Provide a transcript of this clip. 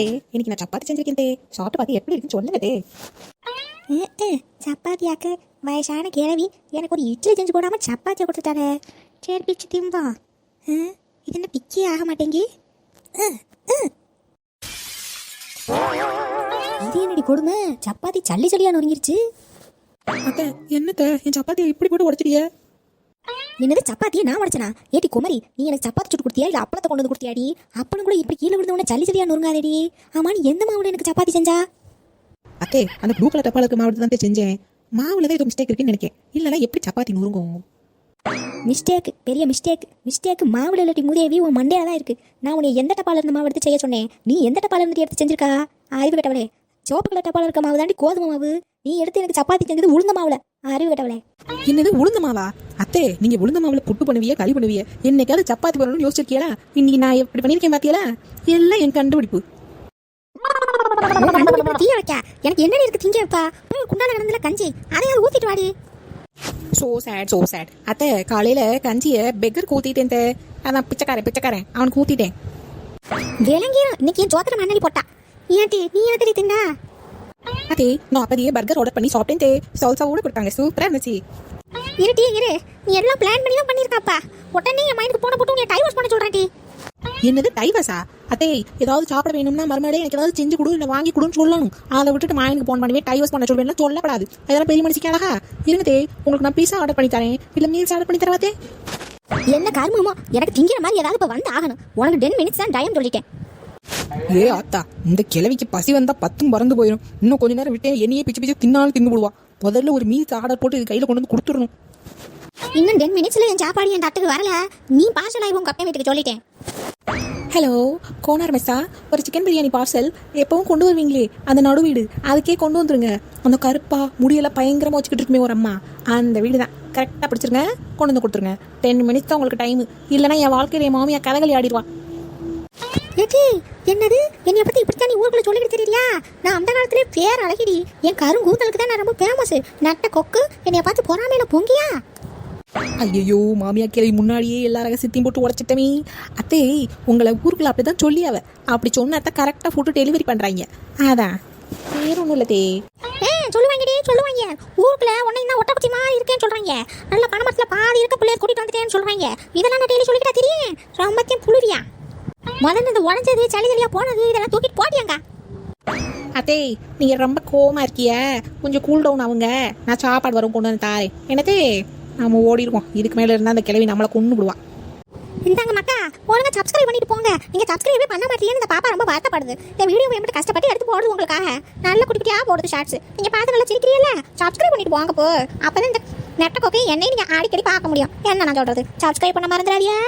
தே இன்னைக்கு நான் சப்பாத்தி செஞ்சிருக்கேன் தே சாப்பிட்டு பார்த்து எப்படி இருக்குன்னு சொல்லுங்க தே சப்பாத்தியாக்கு வயசான கிழவி எனக்கு ஒரு இட்லி செஞ்சு போடாமல் சப்பாத்தியை கொடுத்துட்டாங்க சரி பிச்சு திம்பா இது என்ன பிக்கே ஆக மாட்டேங்கி. இது என்னடி கொடுமை சப்பாத்தி சல்லி சல்லியா நொறுங்கிருச்சு அத்தை என்னத்த என் சப்பாத்தியை இப்படி போட்டு உடச்சிடிய என்னது சப்பாத்தியை நான் உடைச்சனா? ஏடி குமரி நீ எனக்கு சப்பாத்தி சுட்டு கொடுத்தியா? இல்ல அப்பளத்தை கொண்டு வந்து கொடுத்தியாடி? அப்பளம் கூட இப்படி கீழே விழுந்த உடனே சல்லி சல்லியா நொறுங்காதேடி. ஆமா நீ எந்த மாவுல எனக்கு சப்பாத்தி செஞ்சா? அத்தே அந்த ப்ளூ கலர் டப்பாலுக்கு மாவு தான் செஞ்சேன். மாவுல தான் ஏதோ மிஸ்டேக் இருக்குன்னு நினைக்கிறேன் இல்லைனா எப்படி சப்பாத்தி நுறுங்கும்? மிஸ்டேக் பெரிய மிஸ்டேக் மிஸ்டேக் மாவுல இல்லாட்டி மூதேவி உன் மண்டையில தான் இருக்கு. நான் உன்னை எந்த டப்பால இருந்து மாவு எடுத்து செய்ய சொன்னேன்? நீ எந்த டப்பால இருந்து எடுத்து செஞ்சிருக்கா? அறிவு கட்டவளே சிவப்பு கலர் டப்பால இருக்க மாவு தாண்டி கோதுமை மாவு. நீ எடுத்து எனக்கு சப்பாத்தி செஞ்சது உளுந்த மாவுல. அறிவு கட்டவளே. என்னது உளுந்த மாவா? அத்தே நீங்க உளுந்த மாவுல புட்டு பண்ணுவிய கறி பண்ணுவிய? என்னைக்காவது சப்பாத்தி பண்ணணும்னு யோசிச்சிருக்கியா இன்னைக்கு நான் எப்படி பண்ணிருக்கேன் பாத்தியலா? எல்லாம் என் கண்டுபிடிப்பு. தீய வைக்க எனக்கு என்னடி இருக்கு திங்க வைப்பா? குண்டால கிடந்துல கஞ்சி. அதையாவது ஊத்திட்டு வாடி. சோ சேட் சோ சேட் அத்தை காலையில கஞ்சிய பெக்கர் ஊத்திட்டேன் தே. அதான் பிச்சைக்காரன் பிச்சைக்காரன். அவனுக்கு ஊத்திட்டேன். விளங்கிரும். இன்னைக்கு என் ஜோத்திர மண்ணடி போட்டா. ஏன்டி நீ என்னடி தின்னா? அதே நான் அப்பதையே பர்கர் ஆர்டர் பண்ணி சாப்பிட்டேன் தே சால்சாவோட கொடுத்தாங்க. சூப்பரா இருந்துச்சு. இருட்டி இரு. நீ எல்லாம் பிளான் பண்ணி தான் பண்ணிருக்காப்பா உடனே என் மைண்டுக்கு போன போட்டு உன்னை டைவர்ஸ் பண்ண சொல்றேன் டி என்னது டைவர்ஸா அத்தே ஏதாவது சாப்பிட வேணும்னா மறுபடியும் எனக்கு ஏதாவது செஞ்சு கொடு இல்லை வாங்கி கொடுன்னு சொல்லணும். அதை விட்டுட்டு மாயனுக்கு போன் பண்ணி டைவர்ஸ் பண்ண சொல்வேன் சொல்லப்படாது. அதெல்லாம் பெரிய மனுஷிக்கு அழகா? இருங்க தே உங்களுக்கு நான் பீஸா ஆர்டர் பண்ணி தரேன். இல்லை மீல்ஸ் ஆர்டர் பண்ணி தரவாத்தே என்ன கருமமோ? எனக்கு திங்கிற மாதிரி ஏதாவது இப்ப வந்து ஆகணும். உனக்கு டென் மினிட்ஸ் தான் டைம் சொல்லிட்டேன். ஏ ஆத்தா இந்த கிழவிக்கு பசி வந்தா பத்தும் பறந்து போயிடும் இன்னும் கொஞ்ச நேரம் விட்டே என்னையே பிச்சு பிச்சு தின்னாலும் தின்னு விடுவா முதல்ல ஒரு மீல்ஸ் ஆர்டர் போட்டு இது கையில கொண்டு வந்து கொடுத்துடணும். இன்னும் டென் மினிட்ஸ்ல என் சாப்பாடு என் தட்டுக்கு வரல. நீ பார்சல் ஆகி உங்க அப்பா வீட்டுக்கு சொல்லிட்டேன். ஹலோ கோனார் மெஸ்ஸா ஒரு சிக்கன் பிரியாணி பார்சல் எப்பவும் கொண்டு வருவீங்களே? அந்த நடு வீடு அதுக்கே கொண்டு வந்துருங்க. அந்த கருப்பா முடியெல்லாம் பயங்கரமா வச்சுக்கிட்டு இருக்குமே ஒரு அம்மா. அந்த வீடு தான் கரெக்டாக பிடிச்சிருங்க கொண்டு வந்து கொடுத்துருங்க. டென் மினிட்ஸ் தான் உங்களுக்கு டைம் இல்லைன்னா என் வாழ்க்கையில என் மாமியா கலகளி ஆடிடுவா ஏடி என்னது? என்னைய பத்தி இப்படித்தான் நீ ஊருக்குள்ள சொல்லிட்டு தெரியலையா நான் அந்த காலத்திலே பேர் அழகிடி. என் கருங்கூந்தலுக்கு தான் நான் ரொம்ப ஃபேமஸ் நட்ட கொக்கு என்னைய பார்த்து பொறாமையில பொங்கியா? ஐயோ மாமியா கிளவி முன்னாடியே எல்லா ரகசியத்தையும் போட்டு உடச்சிட்டமே. அத்தே உங்களை ஊருக்குள்ள அப்படிதான் சொல்லி அவ அப்படி சொன்னாத்தான் கரெக்டாக ஃபுட்டு டெலிவரி பண்ணுறாங்க அதான் வேற ஒன்றும் இல்லை தே. ஏ சொல்லுவாங்கடி சொல்லுவாங்க. ஊருக்குள்ள உன்னை என்ன ஒட்ட குச்சி மாதிரி இருக்கேன்னு சொல்றாங்க. நல்ல பணமரத்துல பாதி இருக்க பிள்ளைய கூட்டிட்டு வந்துட்டேன்னு சொல்றாங்க. இதெல்லாம் நான் டெய்லி சொல்லிக்கிட்டா தெரியும்? ரொம்பத்தையும் புழுவியா? முதல்ல இந்த உடஞ்சது சளி சளியா போனது இதெல்லாம் தூக்கிட்டு போட்டியாங்க. அத்தே நீங்க ரொம்ப கோவமா இருக்கிய. கொஞ்சம் கூல் டவுன் ஆகுங்க. நான் சாப்பாடு வரும் கொண்டு வந்து தாரேன் என்னத்தே? நாம ஓடிடுவோம் இதுக்கு மேல இருந்தா அந்த கிழவி நம்மளை கொண்டு விடுவா. இந்தாங்க மக்கா ஒழுங்கா சப்ஸ்கிரைப் பண்ணிட்டு போங்க. நீங்க சப்ஸ்கிரைபே பண்ண மாட்டீங்கன்னு இந்த பாப்பா ரொம்ப வருத்தப்படுது. இந்த வீடியோ எப்படி கஷ்டப்பட்டு எடுத்து போடுது உங்களுக்காக. நல்ல குட்டியா போடுது ஷார்ட்ஸ் நீங்க பார்த்து நல்லா சிரிக்கிறீல்ல? சப்ஸ்கிரைப் பண்ணிட்டு போங்க போ. அப்பதான் இந்த நெட்ட கோக்கை என்னை நீங்க அடிக்கடி பார்க்க முடியும். என்ன நான் சொல்றது? சப்ஸ்கிரைப் பண்ண மறந்துடாதியா